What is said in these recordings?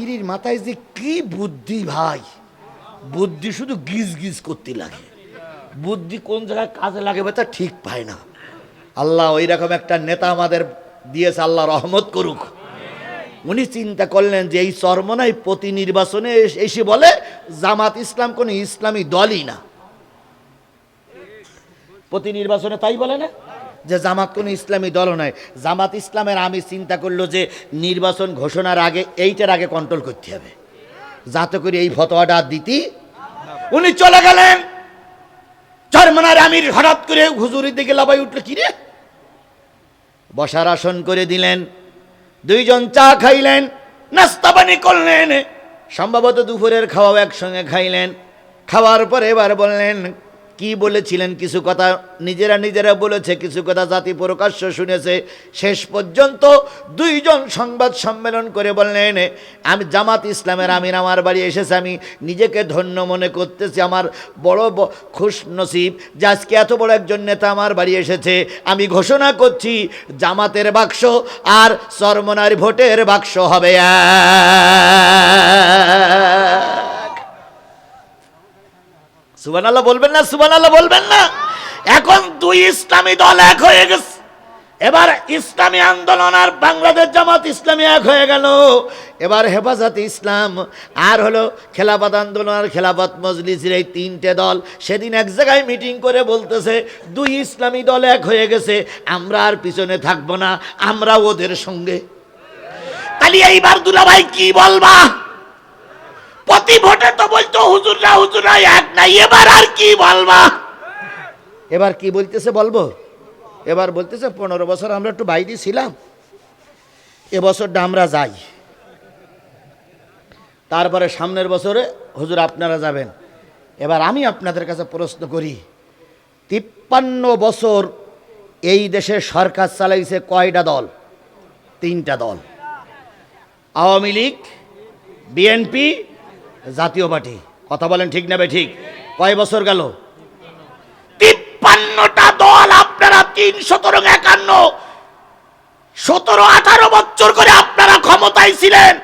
পীরের মাথায় যে কি বুদ্ধি ভাই? বুদ্ধি শুধু গিজ গিজ করতে লাগে। বুদ্ধি কোন জায়গায় কাজে লাগে তা ঠিক পায় না। আল্লাহ ওই রকম একটা নেতা আমাদের দিয়েছে, আল্লাহ রহমত করুক। উনি চিন্তা করলেন যে এই চরমনাই প্রতি নির্বাচনে এস- এসে বলে, জামাত ইসলাম কোনো ইসলামী দলই না। প্রতি নির্বাচনে তাই বলে না? যে জামাত কোনো ইসলামী দল নয়। জামাত ইসলামের আমি চিন্তা করল যে নির্বাচন ঘোষণার আগে এইটার আগে কন্ট্রোল করতে হবে। যাতে করে এই ফতোয়াটা দিতি। উনি চলে গেলেন। চরমনার আমির হঠাৎ করে হুজুরের দিকে লাভাই উঠল, কি রে? বসার আসন করে দিলেন। দুইজন চা খাইলেন। নাস্তা পানি করলেন। সম্ভবত দুপুরের খাওয়াও একসঙ্গে খাইলেন। খাওয়ার পরে এবার বললেন কি বলেছিলেন কিছু কথা নিজেরা নিজেরা বলেছে, কিছু কথা জাতি প্রকাশ্য শুনেছে শেষ পর্যন্ত দুইজন সংবাদ সম্মেলন করে বললেন, আমি জামাত ইসলামের আমির, আমার বাড়ি এসেছে, আমি নিজেকে ধন্য মনে করতেছি, আমার বড় খুশ নসিব যে আজকে এত বড় একজন নেতা আমার বাড়ি এসেছে আমি ঘোষণা করছি, জামাতের বাক্স আর সরমনার ভোটের বাক্স হবে। সুবান আল্লাহ বলবেন না সুবান আল্লাহ বলবেন না। এখন দুই ইসলামী দল এক হয়ে গেছে। এবার ইসলামী আন্দোলন আর বাংলাদেশ জামাত ইসলামী এক হয়ে গেল। এবার হেফাজত ইসলাম, আর হলো খেলাফত আন্দোলন আর খেলাফত মজলিসের এই তিনটে দল সেদিন এক জায়গায় মিটিং করে বলতেছে, দুই ইসলামী দল এক হয়ে গেছে, আমরা আর পিছনে থাকব না, আমরা ওদের সঙ্গে। তাহলে এইবার দুলাভাই কি বলবা? প্রতি ভোটে তো বলতো, হুজুররা হুজুররা, এক নাই। এবার আর কি বলবা? এবার কি বলতেছে বলব? এবার বলতেছে, পনেরো বছর আমরা একটু বাইরে ছিলাম। এবছরটা আমরা যাই। তারপরে সামনের বছরে, হুজুর, আপনারা যাবেন। এবার আমি আপনাদের কাছে প্রশ্ন করি, তিপ্পান্ন বছর এই দেশে সরকার চালাইছে কয়টা দল? তিনটা দল। আওয়ামী লীগ, বিএনপি জাতীয় পার্টি। কথা বলেন ঠিক নেবে ঠিক? কয় বছর গেল? তিপ্পান্নটা দল আপনারা তিন সতেরো একান্ন। সতেরো আঠারো বছর করে আপনারা ক্ষমতায় ছিলেন।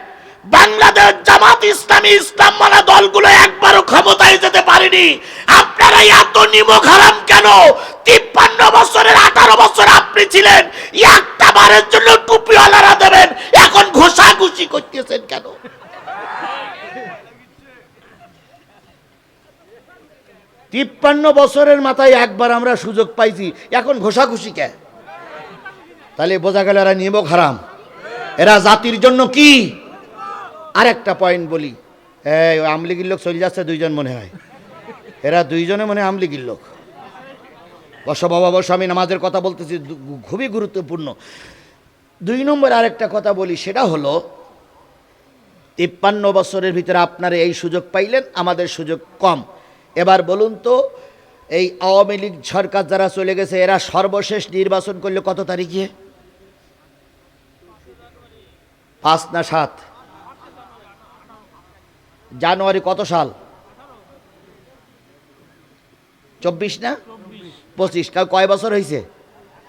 বাংলাদেশ জামাত ইসলামী ইসলাম মানা দলগুলো একবারও ক্ষমতায় যেতে পারেনি। আপনারা এত নিমক হারাম কেন? তিপ্পান্ন বছরের আঠারো বছর আপনি ছিলেন। একটা বারের জন্য টুপিওয়ালারা দেবেন। এখন ঘোষাঘুষি করতেছেন কেন? তিপ্পান্ন বছরের মাথায় একবার আমরা সুযোগ পাইছি। এখন ঘোষাঘুষি কে? তাহলে বোঝা গেল এরা নিমক হারাম। এরা জাতির জন্য কি? আরেকটা পয়েন্ট বলি। হ্যাঁ আমলিগির লোক চলে যাচ্ছে, দুইজন মনে হয়। এরা দুইজনে মনে হয় আমলিগির লোক। বসো বাবা বসো আমি নামাজের কথা বলতেছি খুবই গুরুত্বপূর্ণ। দুই নম্বর আরেকটা কথা বলি, সেটা হলো, তিপ্পান্ন বছরের ভিতরে আপনারা এই সুযোগ পাইলেন, আমাদের সুযোগ কম। এবার বলুন তো, এই আওয়ামী লীগ সরকার যারা চলে গেছে, এরা সর্বশেষ নির্বাচন করলে কত তারিখে? পাঁচ না সাত? জানুয়ারি কত সাল? চব্বিশ না? পঁচিশ। কা- কয় বছর হয়েছে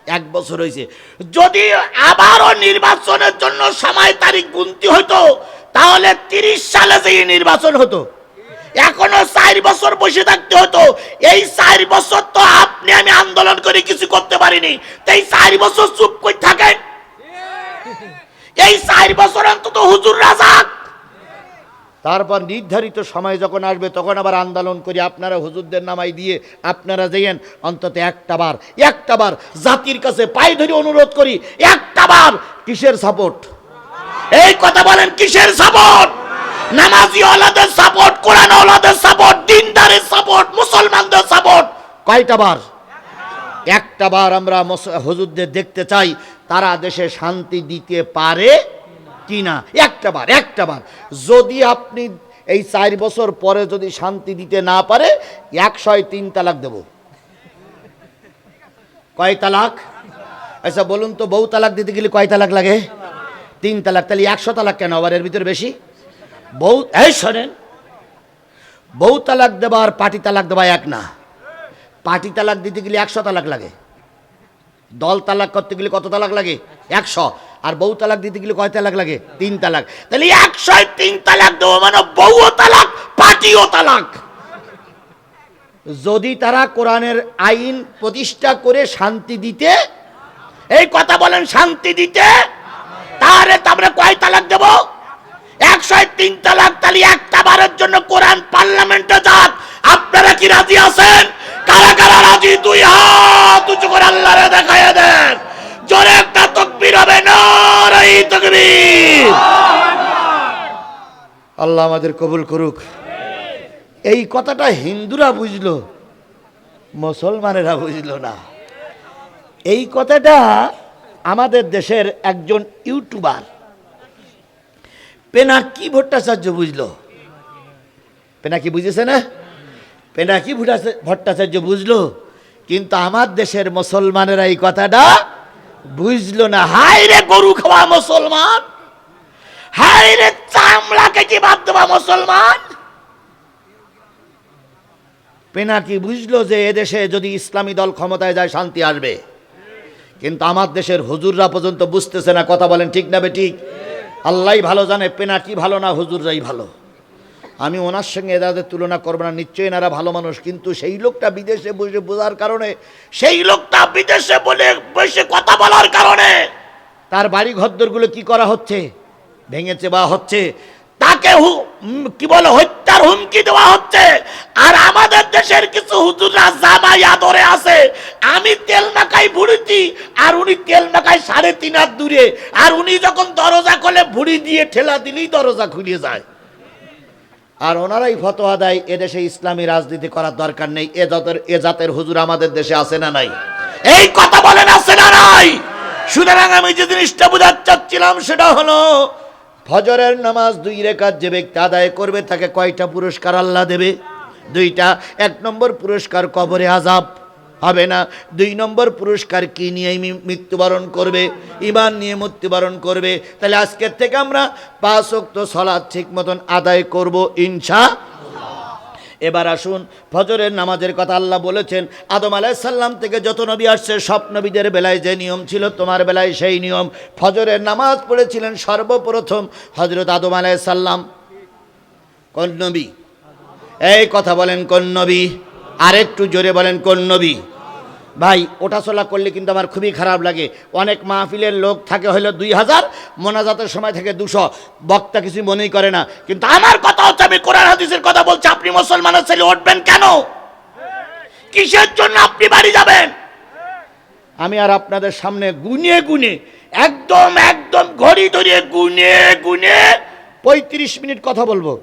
এক বছর হয়েছে যদি আবারও নির্বাচনের জন্য সময় তারিখ গুনতি হতো তাহলে তিরিশ সালে যে নির্বাচন হতো এখনও চার বছর বসে থাকতে হতো। এই চার বছর তো আপনি আমি আন্দোলন করে কিছু করতে পারিনি। তো এই চার বছর চুপ করে থাকেন। এই চার বছর অন্তত হুজুর রাজাক তারপর নির্ধারিত সময় যখন আসবে তখন আবার আন্দোলন করি আপনারা হুজুরদের নামাই দিয়ে আপনারা যেয়েন অন্তত একটা বার একটা বার জাতির কাছে পায়ে ধরে অনুরোধ করি একটা বার কিসের সাপোর্ট? এই কথা বলেন কিসের সাপোর্ট? নামাজি ওলাদের সাপোর্ট কোরআন ওলাদের সাপোর্ট দিনদারের সাপোর্ট মুসলমানদের সাপোর্ট কয়টা বার? একটা বার আমরা হুজুরদের দেখতে চাই, তারা দেশে শান্তি দিতে পারে কি না একটা বার একটা বার। যদি আপনি এই চার বছর পরে যদি শান্তি দিতে না পারে, একশয় তিন তালাক দেব। কয় তালাক? আচ্ছা বলুন তো বউ তালাক দিতে গেলে কয় তালাক লাগে? তিন তালাক। তাহলে একশো তালাক কেন? আবার এর ভিতরে বেশি? বউ, এই শোনেন, বউ তালাক দেবা আর পাটি তালাক দেবা এক না। পাটি তালাক দিতে গেলে একশো তালাক লাগে। দল তালাক করতে গেলে কত তালাক লাগে? একশো। আর বউ তালাক দিতে গেলে কয় তালাক লাগে? তিন তালাক। তাহলে একশো তিন তালাক দেবো মানে বউও তালাক পাটিও তালাক। যদি তারা কোরআনের আইন প্রতিষ্ঠা করে শান্তি দিতে, এই কথা বলেন শান্তি দিতে, তাহলে তারপরে কয় তালাক দেব? একশো তিন তালাক তাহলে একটা বারের জন্য কোরআন পার্লামেন্টে যাক। আপনারা কি রাজি আছেন? কারা কারা রাজি? দুই হাত উঁচু করে আল্লাহরে দেখায় দেন। জোরে একটা তকবীর হবে না তকবীর। আল্লাহ আমাদের কবুল করুক। এই কথাটা হিন্দুরা বুঝলো, মুসলমানেরা বুঝলো না। এই কথাটা আমাদের দেশের একজন ইউটিউবার পেনাকি ভট্টাচার্য বুঝলো? পেনাকি বুঝেছে না? পেনাকি ভট্টাচার্য- বুঝলো? কিন্তু আমার দেশের মুসলমানেরা এই কথাটা বুঝলো না। হায় রে গরু খাওয়া মুসলমান! হাই রে চামড়াকে কি বাদ দেওয়া মুসলমান! পেনাকি বুঝলো যে এদেশে যদি ইসলামী দল ক্ষমতায় যায়, শান্তি আসবে? কিন্তু আমার দেশের হুজুররা পর্যন্ত বুঝতেছে না, কথা বলেন ঠিক না বে ঠিক? আল্লাহ ভালো জানে পেনাটি ভালো না, হুজুররাই ভালো। আমি ওনার সঙ্গে এদাদের তুলনা করব না, নিশ্চয়ই এনারা ভালো মানুষ, কিন্তু সেই লোকটা বিদেশে বসে বোঝার কারণে, সেই লোকটা বিদেশে বলে বসে কথা বলার কারণে, তার বাড়ি ঘরদরগুলো কি করা হচ্ছে? ভেঙেছে বা হচ্ছে তাকে কি বলে, হত্যার হুমকি দেওয়া হচ্ছে। আর আমাদের দেশের কিছু হুজুররা জামাই আদরে আছে। আমি তেল মাখাই ভুড়িছি আর উনি তেল মাখাই সাড়ে তিন হাত দূরে। আর উনি যখন দরজা খোলে, ভুড়ি দিয়ে ঠেলা দিলেই দরজা খুলে যায়। আর ওনারাই ফতোয়া দেয় এদেশে ইসলামী রাজনীতি করার দরকার নেই। এ জাতের এ জাতের হুজুর আমাদের দেশে আছে না নাই? এই কথা বলেন, আছে না নাই? সুতরাং আমি যে জিনিসটা বোঝাতে চাচ্ছিলাম, সেটা হলো ফজরের নামাজ দুই রেখাত যে ব্যক্তি আদায় করবে, তাকে কয়টা পুরস্কার আল্লাহ দেবে? দুইটা। এক নম্বর পুরস্কার কবরে আজাব হবে না। দুই নম্বর পুরস্কার কি নিয়ে মৃত্যুবরণ করবে? ইমান নিয়ে মৃত্যুবরণ করবে। তাহলে আজকের থেকে আমরা পাঁচ অক্ত সলাদ ঠিক মতন আদায় করব ইনশা এবার আসুন, ফজরের নামাজের কথা আল্লাহ বলেছেন, আদম আলাইসাল্লাম থেকে যত নবী আসছে, সব নবীদের বেলায় যে নিয়ম ছিল, তোমার বেলায় সেই নিয়ম। ফজরের নামাজ পড়েছিলেন সর্বপ্রথম হজরত আদম আলাইসাল্লাম কোন এই কথা বলেন কোন নবী? আরেকটু জোরে বলেন কোন নবী? ভাই, ওটা চলা করলে কিন্তু আমার খুবই খারাপ লাগে। অনেক মাহফিলের লোক থাকে হলো দুই হাজার, মোনাজাতের সময় থেকে দুশো। বক্তা কিছু মনেই করে না। কিন্তু আমার কথা হচ্ছে, আমি কোরআন হাদিসের কথা বলছি, আপনি মুসলমানের ছেলে উঠবেন কেন? কিসের জন্য আপনি বাড়ি যাবেন? আমি আর আপনাদের সামনে গুনে গুনে, একদম একদম ঘড়ি ধরিয়ে গুনে গুনে পঁয়ত্রিশ মিনিট কথা বলব।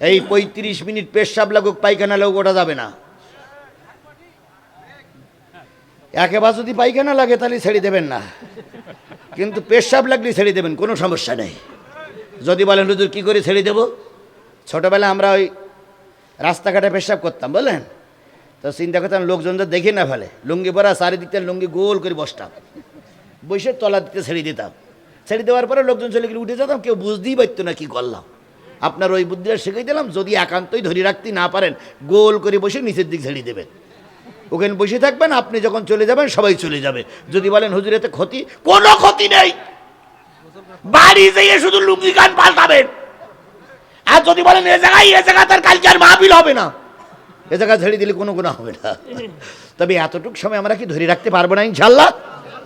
এই পঁয়ত্রিশ মিনিট পেশাব লাগুক, পায়খানা লাগুক, ওটা যাবে না। একেবারে যদি পায়খানা লাগে, তাহলে ছেড়ে দেবেন না। কিন্তু পেশাব লাগলে ছেড়ে দেবেন, কোনো সমস্যা নেই। যদি বলেন, হুজুর, কী করে ছেড়ে দেবো? ছোটোবেলায় আমরা ওই রাস্তাঘাটে পেশাব করতাম বলেন তো চিন্তা করতাম, লোকজন লোকজনদের দেখে না ফেলে। লুঙ্গি পরা চারিদিকটা লুঙ্গি গোল করে বসতাম। বসে তলা দিতে ছেড়ে দিতাম। ছেড়ে দেওয়ার পরে লোকজন চলে গেলে উঠে যেতাম, কেউ বুঝতেই পারতো না কি করলাম। আপনার ওই বুদ্ধিটা শিখিয়ে দিলাম, যদি একান্তই ধরে রাখতে না পারেন, গোল করে বসে নিচের দিক ছেড়ে দেবেন। ওখানে বসে থাকবেন, আপনি যখন চলে যাবেন, সবাই চলে যাবে। যদি বলেন, হুজুর, এতে ক্ষতি? কোনো ক্ষতি নেই। বাড়ি যেয়ে শুধু লুঙ্গি গান পাল্টাবেন। আর যদি বলেন, এ জায়গায়, এ জায়গা, তার কালকে আর মাহফিল হবে না। এ জায়গা ছেড়ে দিলে কোনো গুণা হবে না। তবে এতটুকু সময় আমরা কি ধরে রাখতে পারব না, ইনশাল্লাহ?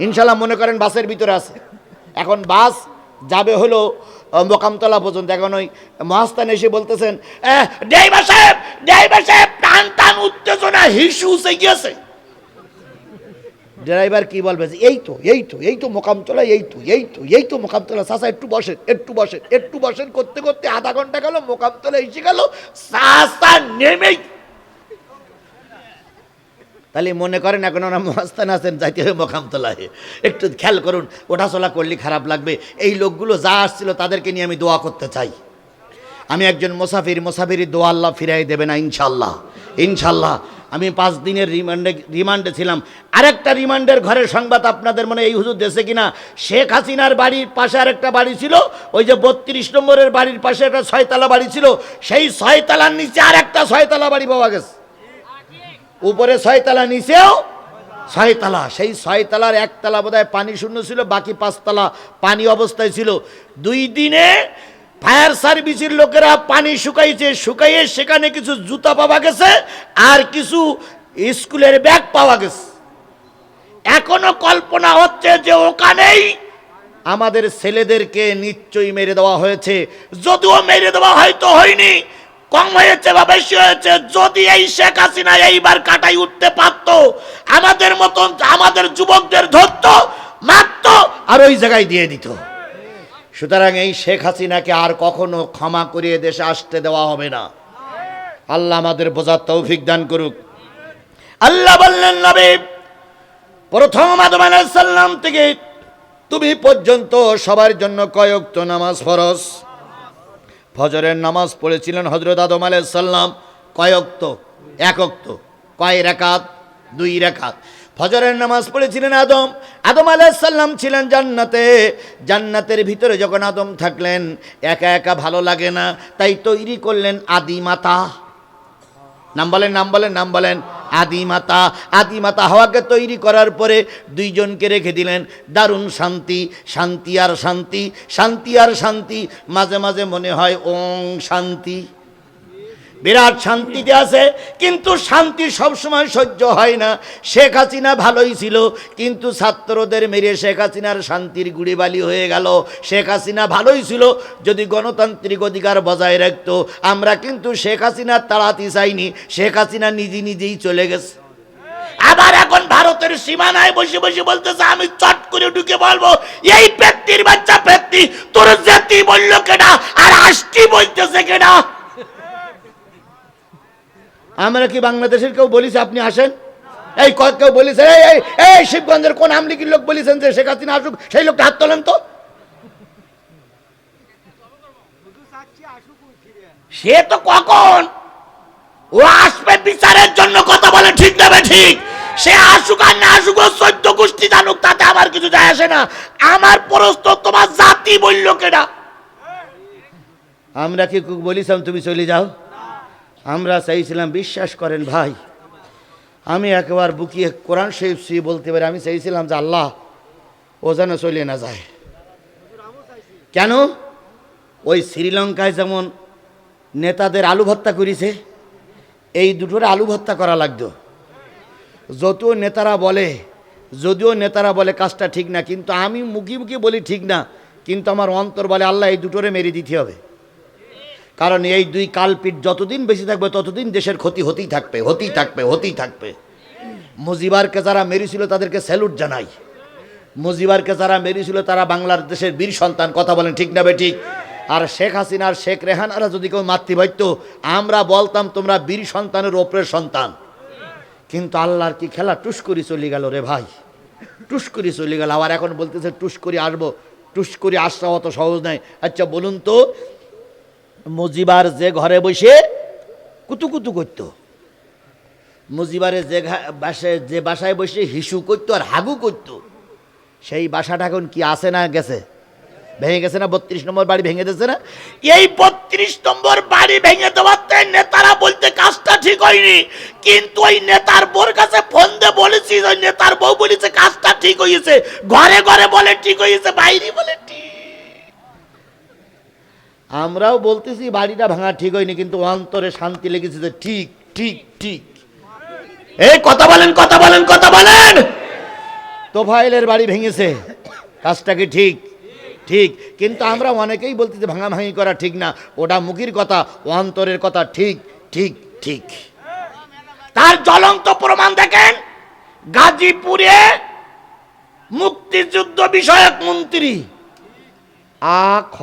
ইনশাল্লাহ মনে করেন বাসের ভিতরে আছে। এখন বাস যাবে হলো মোকামতলা পর্যন্ত। এখন ওই মহাস্থান এসে বলতেছেন ড্রাইভার সাহেব ড্রাইভার সাহেব, টান উত্তেজনা, হিসু গিয়েছে। ড্রাইভার কি বলবে যে, এই তো এই তো এই তো মোকামতলা, এই তো এই তো এই তো মোকামতলা। চাষা একটু বসেন একটু বসেন একটু বসেন। করতে করতে আধা ঘণ্টা গেল, মোকামতলা এসে গেল চাষা নেমেই তাহলে মনে করেন এখন ওরা মহাস্থান আছেন যাইতে হবে মোকামতলায় একটু খেয়াল করুন, ওঠাচলা করলে খারাপ লাগবে। এই লোকগুলো যা আসছিল তাদেরকে নিয়ে আমি দোয়া করতে চাই। আমি একজন মোসাফির মোসাফিরি দোয়া আল্লাহ ফিরাই দেবে না ইনশাল্লাহ ইনশাল্লাহ আমি পাঁচ দিনের রিমান্ডে রিমান্ডে ছিলাম। আরেকটা রিমান্ডের ঘরের সংবাদ আপনাদের মনে এই হুজুর দেশে কিনা? শেখ হাসিনার বাড়ির পাশে আরেকটা বাড়ি ছিল, ওই যে বত্রিশ নম্বরের বাড়ির পাশে একটা ছয়তলা বাড়ি ছিল। সেই ছয়তলার নিচে আর একটা ছয়তলা বাড়ি পাওয়া গেছে। উপরে ছয়তলা, নিচেও ছয়তলা। সেই ছয়তলার একতলা বোধহয় পানি শূন্য ছিল, বাকি পাঁচতলা পানি অবস্থায় ছিল। দুই দিনে ফায়ার সার্ভিসের লোকেরা পানি শুকাইছে, শুকাইয়ে সেখানে কিছু জুতা পাওয়া গেছে আর কিছু স্কুলের ব্যাগ পাওয়া গেছে। এখনও কল্পনা হচ্ছে যে ওখানেই আমাদের ছেলেদেরকে নিশ্চয়ই মেরে দেওয়া হয়েছে। যদিও মেরে দেওয়া হয়তো হয়নি কম হয়েছে বা বেশি হয়েছে, যদি এই শেখ হাসিনা এইবার কাটাই উঠতে পারত, আমাদের মতন আমাদের যুবকদের ধরত, মারত আর ওই জায়গায় দিয়ে দিত। সুতরাং এই শেখ হাসিনাকে আর কখনো ক্ষমা করিয়ে দেশে আসতে দেওয়া হবে না। আল্লাহ আমাদের বোঝার তৌফিক দান করুক। আল্লাহ বললেন, নবী, প্রথম আদম আলাইসাল্লাম থেকে তুমি পর্যন্ত সবার জন্য কয়েকত নামাজ ফরজ। ফজরের নামাজ পড়েছিলেন হজরত আদম আলাইসাল্লাম কয়ক্ত একক্ত কয় রেখাত? দুই রেখাত। ফজরের নামাজ পড়েছিলেন আদম। আদম আলাইসাল্লাম ছিলেন জান্নাতে। জান্নাতের ভিতরে যখন আদম থাকলেন, একা একা ভালো লাগে না, তাই তৈরি করলেন আদি মাতা নাম বলেন নাম বলেন নাম বলেন। আদিমাতা আদিমাতা হাওয়াকে তৈরি করার পরে দুইজনকে রেখে দিলেন। দারুণ শান্তি শান্তি আর শান্তি শান্তি আর শান্তি। মাঝে মাঝে মনে হয় ওং শান্তি। বিরাট শান্তিতে আছে, কিন্তু শান্তি সবসময় সহ্য হয় না। শেখ হাসিনা ভালোই ছিল, কিন্তু ছাত্রদের মেরে শেখ হাসিনার শান্তির গুড়িবালি হয়ে গেল। শেখ হাসিনা ভালোই ছিল, যদি গণতান্ত্রিক অধিকার বজায় রাখতো। আমরা কিন্তু শেখ হাসিনার তাড়াতে চাইনি, শেখ হাসিনা নিজে নিজেই চলে গেছে। আবার এখন ভারতের সীমানায় বসে বসে বলতেছে, আমি চট করে ঢুকে বলব, এই ব্যক্তির বাচ্চা পেত্তি, তোর জাতি বলল কেনা আর আষ্টি বলতেছে কেনা আমরা কি বাংলাদেশের কেউ বলিছে আপনি আসেন? এই কেউ বলিছে এই এই শিবগঞ্জের কোন আমলিগির লোক বলিছেন যে শেখ হাসিনা আসুক সেই লোকটা হাত তোলেন তো। সে তো কখন? ও আসবে বিচারের জন্য কথা বলে ঠিক দেবে ঠিক। সে আসুক আর না আসুক ও চোদ্দ গোষ্ঠী জানুক তাতে আমার কিছু যায় আসে না। আমার প্রশ্ন তোমার জাতি বলল কেনা আমরা কি বলিছিলাম তুমি চলে যাও? আমরা চাইছিলাম, বিশ্বাস করেন ভাই, আমি একবার বুকিয়ে কোরআন শরীফ সি বলতে পারি, আমি চাইছিলাম যে আল্লাহ ও যেন চলে না যায়। কেন? ওই শ্রীলঙ্কায় যেমন নেতাদের আলু ভত্তা করেছে, এই দুটোর আলু ভত্তা করা লাগতো। যদিও নেতারা বলে, যদিও নেতারা বলে কাজটা ঠিক না, কিন্তু আমি মুখে মুখে বলি ঠিক না, কিন্তু আমার অন্তর বলে আল্লাহ এই দুটোরে মেরে দিতে হবে। কারণ এই দুই কালপিট যতদিন বেশি থাকবে, ততদিন দেশের ক্ষতি হতেই থাকবে হতেই থাকবে হতেই থাকবে। মুজিবারকে যারা মেরেছিল, তাদেরকে স্যালুট জানাই। মুজিবারকে যারা মেরেছিল, তারা বাংলার দেশের বীর সন্তান, কথা বলেন ঠিক না বে ঠিক আর শেখ হাসিনা আর শেখ রেহানারা যদি কেউ মাতৃভাইত আমরা বলতাম তোমরা বীর সন্তানের ওপরের সন্তান। কিন্তু আল্লাহর কি খেলা? টুস করে চলে গেল রে ভাই। টুস করে চলে গেল। আবার এখন বলতেছে টুস করে আসব। টুস করে আসা অত সহজ নয়। আচ্ছা বলুন তো মুজিবার যে ঘরে বসে কুতু কুতু করত। মুজিবারে যে বাসায় যে বাসায় বসে হিসু করতো আর হাগু করত। সেই বাসাটা এখন কি আসে না গেছে? ভেঙে গেছে না? বত্রিশ নম্বর বাড়ি ভেঙে দিয়েছে না? এই বত্রিশ নম্বর বাড়ি ভেঙে দেওয়াতে নেতারা বলতে কাজটা ঠিক হয়নি। কিন্তু ওই নেতার বোর কাছে ফোন দিয়ে বলেছি ওই নেতার বউ বলেছে কাজটা ঠিক হয়েছে। ঘরে ঘরে বলে ঠিক হয়েছে, বাইরে বলে ঠিক। আমরাও বলতেছি, বাড়িটা ভাঙা ঠিক হয়নি, কিন্তু অন্তরে শান্তি লেগেছে যে ঠিক ঠিক ঠিক। এই কথা বলেন কথা বলেন কথা বলেন! তোফাইলের বাড়ি ভেঙেছে, কাজটা কি ঠিক? ঠিক। কিন্তু আমরা অনেকেই বলতেছি, ভাঙাভাঙি করা ঠিক না, ওটা মুখের কথা, অন্তরের কথা, ঠিক ঠিক ঠিক। তার জ্বলন্ত প্রমাণ দেখেন, গাজীপুরে মুক্তিযুদ্ধ বিষয়ক মন্ত্রী আ, খ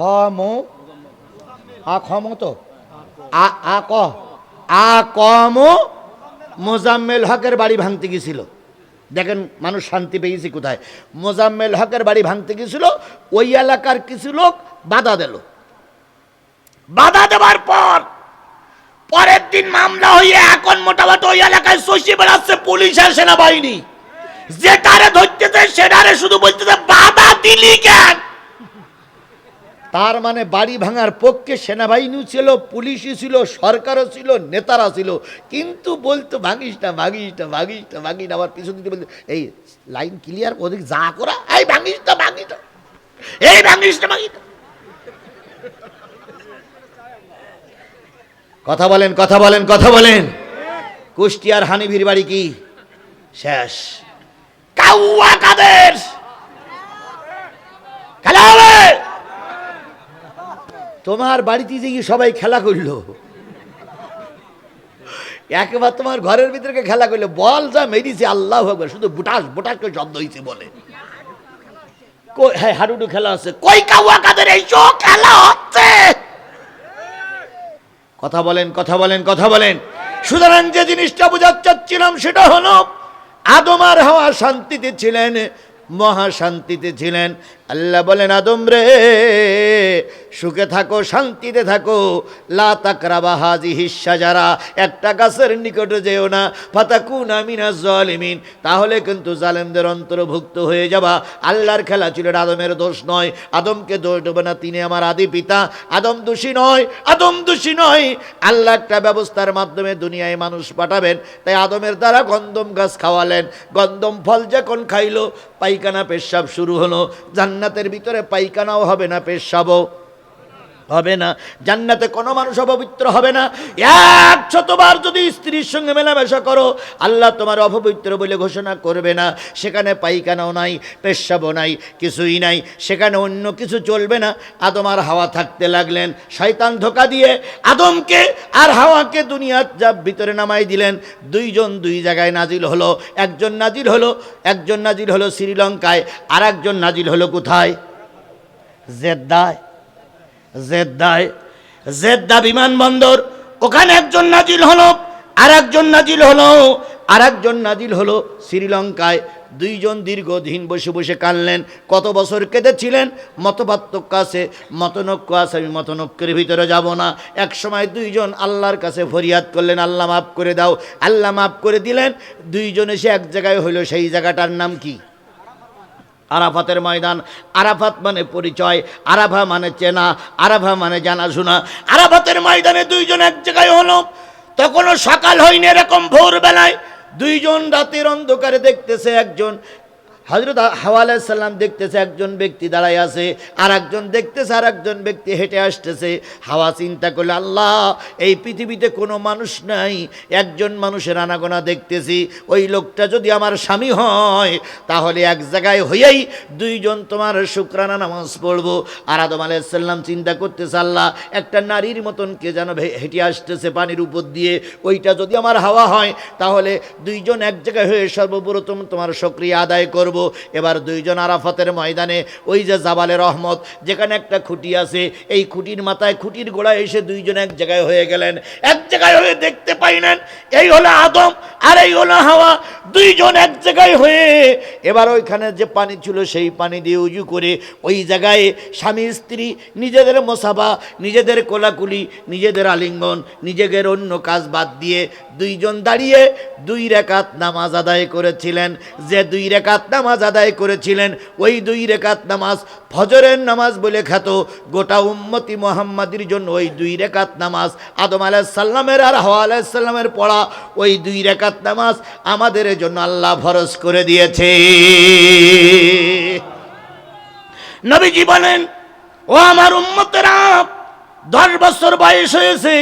মো আ খ মো তো? আ আ ক। আ ক মো মোজাম্মেল হকের বাড়ি ভাঙতে গেছিল। দেখেন মানুষ শান্তি পেয়েছে কোথায়? মোজাম্মেল হকের বাড়ি ভাঙতে গেছিল, ওই এলাকার কিছু লোক বাধা দিল। বাধা দেওয়ার পর, পরের দিন মামলা হয়ে এখন মোটামুটি ওই এলাকায় শশী বেড়াচ্ছে পুলিশ আর সেনাবাহিনী। যেটারে ধরতেছে সেটারে শুধু বলতেছে, বাধা দিলি কেন? তার মানে বাড়ি ভাঙার পক্ষে সেনাবাহিনীও ছিল, পুলিশই ছিল, সরকারও ছিল, নেতারা ছিল। কিন্তু বলতো ভাঙিস না ভাঙিস না ভাঙিস না ভাঙিস না। আবার পিছন দিকে বলতো, এই লাইন ক্লিয়ার ওদিক যা করা, এই ভাঙিস না ভাঙিস না, এই ভাঙিস না ভাঙিস না। কথা বলেন কথা বলেন কথা বলেন। কুষ্টিয়ার হানিভির বাড়ি কি? শেষ। কাউয়া কাদের? খেলা হবে! তোমার বাড়িতে যে সবাই খেলা করল, একবার তোমার ঘরের ভিতরে খেলা করল, বল যা মেরিছে, আল্লাহ আকবার, শুধু বুটাস বুটাস করে শব্দ হয়েছে বলে। হ্যাঁ হাডুডু খেলা হচ্ছে। কই কাউয়া কাদের এই খেলা হচ্ছে? কথা বলেন কথা বলেন কথা বলেন। সুতরাং যে জিনিসটা বোঝাতে চাচ্ছিলাম সেটা হলো, আদম আর হাওয়া শান্তিতে ছিলেন, মহা শান্তিতে ছিলেন। আল্লাহ বলেন, আদম রে, সুখে থাকো, শান্তিতে থাকো। লা তাকরাবা হাজি হিসা যারা একটা গাছের নিকটে যেও না। ফাতাকুন আমিনা জালিমিন তাহলে কিন্তু জালেমদের অন্তর্ভুক্ত হয়ে যাবা। আল্লাহর খেলা ছিল আদমের দোষ নয়। আদমকে দোষ দেবে না তিনি আমার আদি পিতা। আদম দোষী নয়, আদম দোষী নয়। আল্লাহ একটা ব্যবস্থার মাধ্যমে দুনিয়ায় মানুষ পাঠাবেন। তাই আদমের দ্বারা গন্দম গাছ খাওয়ালেন। গন্দম ফল যখন খাইলো, পায়খানা, পেশাব শুরু হলো। জান্নাতের ভিতরে পাইখানাও হবে না পেশাবও। হবে না। জান্নাতে কোনো মানুষ অপবিত্র হবে না। এক শতবার যদি স্ত্রীর সঙ্গে মেলামেশা করো, আল্লাহ তোমার অপবিত্র বলে ঘোষণা করবে না। সেখানে পাইখানাও নাই, পেশাবও নাই, কিছুই নাই। সেখানে অন্য কিছু চলবে না। আদম আর হাওয়া থাকতে লাগলেন। শয়তান ধোকা দিয়ে আদমকে আর হাওয়াকে দুনিয়ার যা ভিতরে নামাই দিলেন। দুইজন দুই জায়গায় নাজিল হলো। একজন নাজিল হলো, একজন নাজিল হলো শ্রীলঙ্কায়। আর একজন নাজিল হলো কোথায়? জেদ্দায়। জেদ্দায় জেদ্দা বিমানবন্দর। ওখানে একজন নাজিল হলো আর একজন নাজিল হলো আর একজন নাজিল হলো শ্রীলঙ্কায়। দুইজন দীর্ঘদিন বসে বসে কানলেন কত বছর কেঁদেছিলেন? মতপার্থক্য আছে, মতনক্য আছে, আমি মতনক্যের ভিতরে যাব না। এক সময় দুইজন আল্লাহর কাছে ফরিয়াদ করলেন, আল্লাহ মাফ করে দাও, আল্লাহ মাফ করে দিলেন। দুইজন এসে এক জায়গায় হইল, সেই জায়গাটার নাম কি? আরাফাতের ময়দান। আরাফাত মানে পরিচয়, আরাফা মানে চেনা, আরাফা মানে জানাশোনা। আরাফাতের ময়দানে দুইজন এক জায়গায় হলো। তখনও সকাল হয়নি এরকম ভোরবেলায়। দুইজন রাতের অন্ধকারে দেখতেছে একজন। হজরত হাওয়ালাম দেখতেছে একজন ব্যক্তি দাঁড়ায় আছে আর একজন দেখতেছে আর একজন ব্যক্তি হেঁটে আসতেছে। হাওয়া চিন্তা করলে, আল্লাহ, এই পৃথিবীতে কোনো মানুষ নাই, একজন মানুষের আনাগোনা দেখতেছি, ওই লোকটা যদি আমার স্বামী হয়, তাহলে এক জায়গায় হইয়াই দুইজন তোমার শুক্রানা নামাজ পড়ব। আর আদম আলাইসাল্লাম চিন্তা করতেছে, আল্লাহ, একটা নারীর মতন কে যেন হেঁটে আসতেছে পানির উপর দিয়ে, ওইটা যদি আমার হাওয়া হয়, তাহলে দুইজন এক জায়গায় হয়ে সর্বপ্রথম তোমার সক্রিয় আদায় করব। এবার দুইজন আরাফাতের ময়দানে, ওই যে জাবালে রহমত, যেখানে একটা খুঁটি আছে, এই খুঁটির মাথায়, খুঁটির গোড়ায় এসে দুইজন এক জায়গায় হয়ে গেলেন। এক জায়গায় হয়ে দেখতে পাইলেন, এই হলো আদম আর এই হলো হাওয়া। দুইজন এক জায়গায় হয়ে এবার ওইখানে যে পানি ছিল, সেই পানি দিয়ে উজু করে ওই জায়গায় স্বামী, স্ত্রী, নিজেদের মোসাফা, নিজেদের কোলাকুলি, নিজেদের আলিঙ্গন, নিজেদের অন্য কাজ বাদ দিয়ে দুইজন দাঁড়িয়ে দুই রেখাত নামাজ আদায় করেছিলেন। যে দুই রেখাত নামাজ আদায় করেছিলেন। ওই দুই রেখাত নামাজ ফজরের নামাজ বলে খ্যাত। গোটা উম্মতি মোহাম্মদির জন্য ওই দুই রেখাত নামাজ আদম আলাইসাল্লামের আর হাওয়া আলাইসাল্লামের পড়া ওই দুই রেখাত নামাজ আমাদের জন্য আল্লাহ ফরজ করে দিয়েছে। নবীজি বলেন, ও আমার উম্মতেরা, দশ বছর বয়স হয়েছে,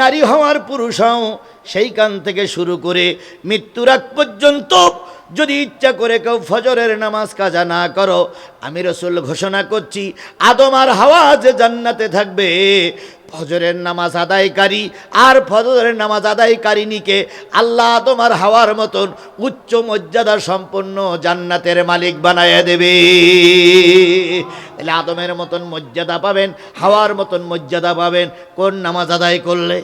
নারী হওয়ার পুরুষ সেইখান থেকে শুরু করে মৃত্যুর পর্যন্ত যদি ইচ্ছা করে কেউ ফজরের নামাজ কাজা না করো, আমি রসুল ঘোষণা করছি, আদম আর হাওয়া যে জান্নাতে থাকবে, ফজরের নামাজ আদায়কারী আর ফজরের নামাজ আদায়কারিনীকে আল্লাহ তোমার হাওয়ার মতন উচ্চ মর্যাদা সম্পন্ন জান্নাতের মালিক বানায় দেবে। তাহলে আদমের মতন মর্যাদা পাবেন, হাওয়ার মতন মর্যাদা পাবেন, কোন নামাজ আদায় করলে?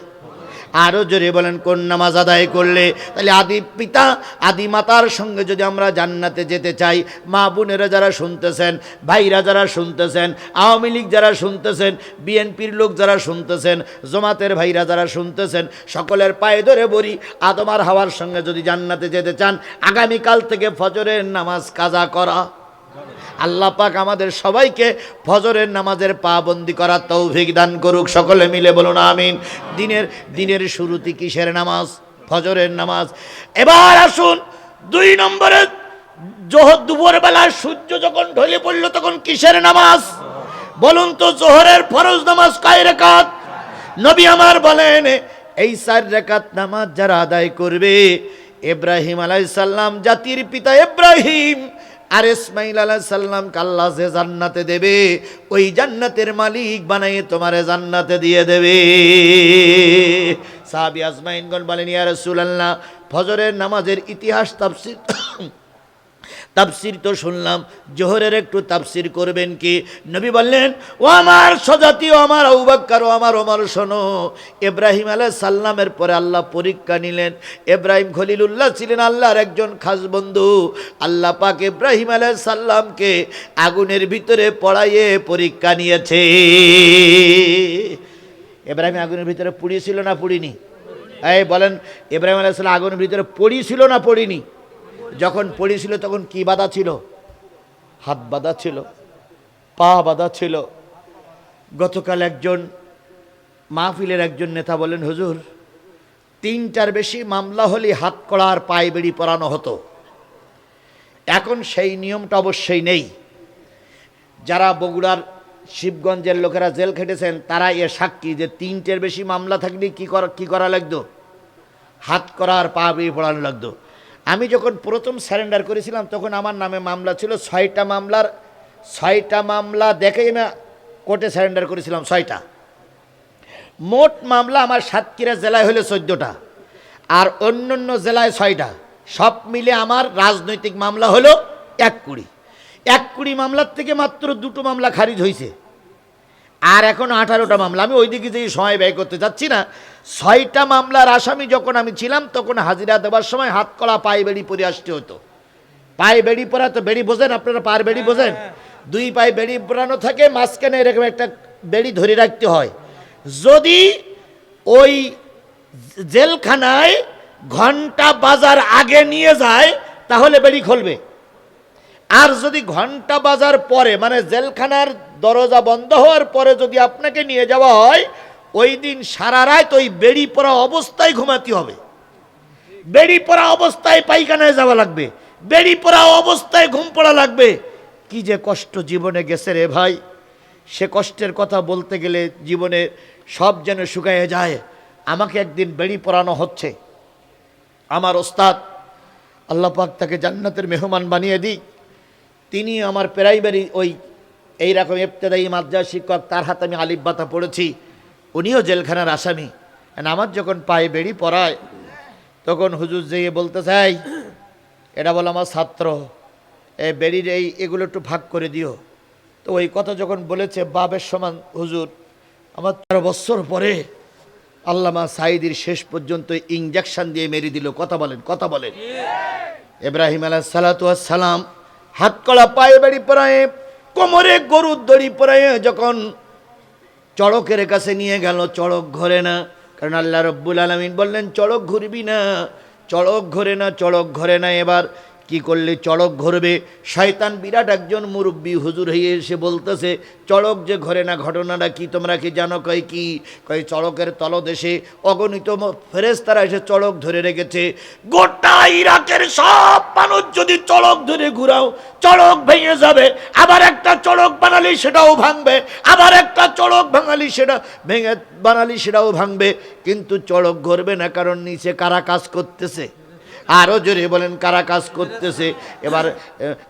আরও জোরে বলেন, কোন নামাজ আদায় করলে? তাহলে আদি পিতা, আদি মাতার সঙ্গে যদি আমরা জান্নাতে যেতে চাই, মা বোনেরা যারা শুনতেছেন, ভাইরা যারা শুনতেছেন, আওয়ামী লীগ যারা শুনতেছেন, বিএনপির লোক যারা শুনতেছেন, জমাতের ভাইরা যারা শুনতেছেন, সকলের পায়ে ধরে বলি আদমার হাওয়ার সঙ্গে যদি জান্নাতে যেতে চান, আগামীকাল থেকে ফজরের নামাজ কাজা করা। আল্লাহ পাক আমাদের সবাইকে ফজরের নামাজের পাবন্দি করার তৌফিক দান করুক, সকলে মিলে বলুন আমিন। দিনের দিনের শুরুতে কিসের নামাজ? ফজরের নামাজ। এবার আসুন, দুই নম্বরে জোহর দুপুর বেলায় সূর্য যখন ঢলে পড়ল তখন কিসের নামাজ? বলুন তো, জোহরের ফরজ নামাজ কয় রেখাত? নবী আমার বলেন, এই চার রেখাত নামাজ যারা আদায় করবে, ইব্রাহিম আলাইসাল্লাম জাতির পিতা ইব্রাহিম আর ইসমাইল আলাহ সাল্লাম কাল্লা যে জান্নাতে দেবে, ওই জান্নাতের মালিক বানাই তোমারে জান্নাতে দিয়ে দেবে। সাহাবি আজমাইনগণ বলেন, ইয়া আল্লাহ ফজরের নামাজের ইতিহাস তাফসীর তাফসির তো শুনলাম, জোহরের একটু তাফসির করবেন কি? নবী বললেন, ও আমার স্বজাতি, ও আমার আউবাক্কার ও আমার ওমর, শোনো। ইব্রাহিম আলাহ সাল্লামের পরে আল্লাহ পরীক্ষা নিলেন। ইব্রাহিম খলিলুল্লাহ ছিলেন আল্লাহর একজন খাস বন্ধু। আল্লাহ পাক ইব্রাহিম আলাহ সাল্লামকে আগুনের ভিতরে পড়াইয়ে পরীক্ষা নিয়েছে। ইব্রাহিম আগুনের ভিতরে পুড়িয়েছিল না পুড়িনি? এই বলেন, ইব্রাহিম আলাহ সাল্লাম আগুনের ভিতরে পড়িয়েছিল না পড়িনি? যখন পড়েছিল তখন কি বাধা ছিল? হাত বাঁধা ছিল, পা বাঁধা ছিল। গতকাল একজন মাহফিলের একজন নেতা বলেন, হুজুর, তিনটার বেশি মামলা হলে হাত কড়া আর পায়ে বেড়ি পরানো হতো। এখন সেই নিয়মটা অবশ্যই নেই। যারা বগুড়ার শিবগঞ্জের লোকেরা জেল খেটেছেন, তারা এ সাক্ষী যে তিনটের বেশি মামলা থাকলে কি করা কি করা লাগতো? হাত করা আর পা বেড়ি পড়ানো লাগতো। আমি যখন প্রথম স্যারেন্ডার করেছিলাম, তখন আমার নামে মামলা ছিল, ছয়টা মামলার, ছয়টা মামলা দেখেই না কোর্টে স্যারেন্ডার করেছিলাম, ছয়টা। মোট মামলা আমার সাতক্ষীরা জেলায় হলো চোদ্দোটা, আর অন্য অন্য জেলায় ছয়টা। সব মিলে আমার রাজনৈতিক মামলা হলো এক কুড়ি। এক কুড়ি মামলার থেকে মাত্র দুটো মামলা খারিজ হয়েছে আর এখন আঠারোটা মামলা। আমি ওই দিকে যেই সময় ব্যয় করতে চাচ্ছি না ছয়টা মামলার আসামি যখন আমি ছিলাম তখন হাজিরা দেওয়ার সময় হাত কলা পায়ে বেড়ি পরে আসতে হতো। পায়ে বেড়ি পরা তো বেড়ি বোঝেন আপনারা পায়ের বেড়ি বোঝেন? দুই পায়ে বেড়ি পরানো থাকে মাঝখানে এরকম একটা বেড়ি ধরে রাখতে হয়। যদি ওই জেলখানায় ঘণ্টা বাজার আগে নিয়ে যায় তাহলে বেড়ি খুলবে। আর যদি ঘণ্টা বাজার পরে মানে জেলখানার দরজা বন্ধ হওয়ার পরে যদি আপনাকে নিয়ে যাওয়া হয়, ওই দিন সারা রাত ওই বেড়ি পরা অবস্থায় ঘুমাতে হবে। বেড়ি পরা অবস্থায় পায়খানায় যাওয়া লাগবে। বেড়ি পরা অবস্থায় ঘুম পড়া লাগবে। কি যে কষ্ট জীবনে গেছে রে ভাই। সে কষ্টের কথা বলতে গেলে জীবনে সব যেন শুকাইয়ে যায়। আমাকে একদিন বেড়ি পরানো হচ্ছে। আমার ওস্তাদ, আল্লাহ পাক তাকে জান্নাতের মেহমান বানিয়ে দিই তিনি আমার প্রাইমারি ওই এইরকম ইবতেদায়ী মাদ্রাস শিক্ষক তার হাতে আমি আলিফ বাতা পড়েছি। উনিও জেলখানার আসামি। আমার যখন পায়ে বেড়ি পড়ায় তখন হুজুর যেয়ে বলতে চাই এটা বলে আমার ছাত্র। এ বেড়ির এই এগুলো একটু ভাগ করে দিও। তো ওই কথা যখন বলেছে বাবের সমান হুজুর আমার তেরো বছর পরে আল্লামা সাইদির শেষ পর্যন্ত ইঞ্জেকশন দিয়ে মেরে দিল। কথা বলেন কথা বলেন। ইব্রাহিম আলাহ সালাম হাত কলা পায়ে বেড়ি পরায়ে, কোমরে গরুর দড়ি পরায়ে যখন চড়কের কাছে নিয়ে গেল, চড়ক ঘরে না। কারণ আল্লাহ রব্বুল আলমিন বললেন, চড়ক ঘুরবি না, চড়ক ঘরে না, চড়ক ঘরে না। এবার কি করলে চড়ক ঘরবে? শয়তান বিরাট একজন মুরব্বী। হুজুর হয়ে এসে বলতেছে, চড়ক যে ঘরে না, ঘটনাটা কি? তোমরা কি জানো? কয়, কি? কয়, চড়কের তলদেশে অগণিত ফেরেস তারা এসে চড়ক ধরে রেখেছে। গোটা ইরাকের সব মানুষ যদি চড়ক ধরে ঘুরাও, চড়ক ভেঙে যাবে। আবার একটা চড়ক বানালি, সেটাও ভাঙবে। আবার একটা চড়ক ভাঙালি সেটা ভেঙে, বানালি, সেটাও ভাঙবে। কিন্তু চড়ক ঘরবে না, কারণ নিচে কারা কাজ করতেছে? আরও জোরে বলেন, কারা কাজ করতেছে? এবার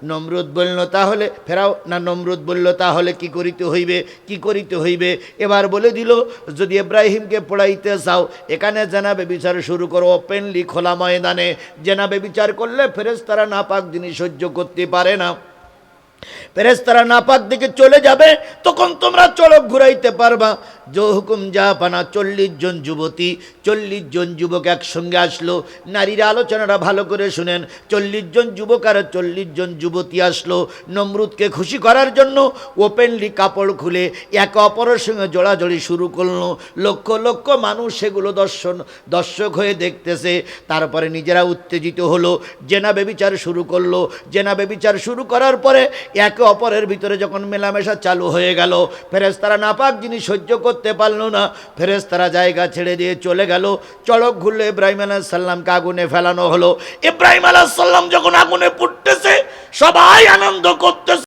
নমরুদ বলল, তাহলে, ফেরাও, না নমরুদ বলল, তাহলে কি করিতে হইবে? কি করিতে হইবে? এবার বলে দিল, যদি ইব্রাহিমকে পড়াইতে চাও এখানে জেনাবে বিচার শুরু করো ওপেনলি খোলা ময়দানে। জেনাবে বিচার করলে ফেরেশতারা নাপাক জিনিস সহ্য করতে পারে না। ফেরেস্তারা নাপাক দিকে চলে যাবে, তখন তোমরা চড়ক ঘুরাইতে পারবা। জো হুকুম, যা পানা চল্লিশ জন যুবতী, চল্লিশ জন যুবক একসঙ্গে আসলো। নারীরা আলোচনাটা ভালো করে শুনেন। চল্লিশ জন যুবক আর চল্লিশ জন যুবতী আসলো। নমরুদকে খুশি করার জন্য ওপেনলি কাপড় খুলে একে অপরের সঙ্গে জোড়াজড়ি শুরু করল। লক্ষ লক্ষ মানুষ সেগুলো দর্শন, দর্শক হয়ে দেখতেছে। তারপরে নিজেরা উত্তেজিত হলো। জেনা বেবিচার শুরু করল। জেনা বেবিচার শুরু করার পরে একে অপরের ভিতরে যখন মেলামেশা চালু হয়ে গেল ফেরেস্তারা নাপাক জিনিস সহ্য করতে পারল না। ফেরেস্তারা জায়গা ছেড়ে দিয়ে চলে গেল। চড়ক ঘুরলে ইব্রাহিম আলাহ সাল্লামকে আগুনে ফেলানো হলো। ইব্রাহিম আলাহ সাল্লাম যখন আগুনে পুটতেছে সবাই আনন্দ করতেছে।